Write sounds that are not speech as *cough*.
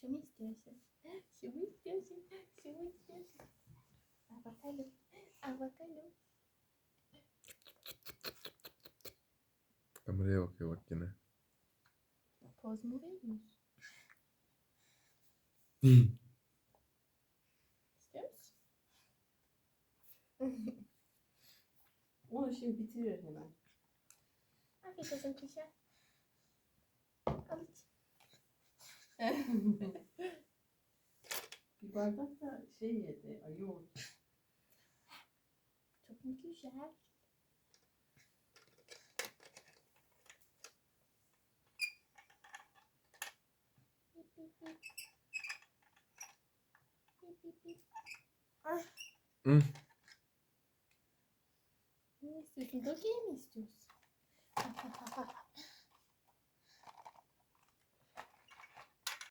Şu mu istiyorsun? Şu mu istiyorsun? Şu mu istiyorsun? Al bakalım. Al bakalım. Kameraya bakıyor bak yine. Poz mu veriyorsun? İstiyor musun? *laughs* Onu şimdi bitirir hemen. Afiyet olsun kuşa. Al iç. *laughs* Bir bardak da şey yedi, ay yoğurt. Çok mu güzel? Ah. Hı. Ne istiyorsun? Dokiye mi istiyorsun?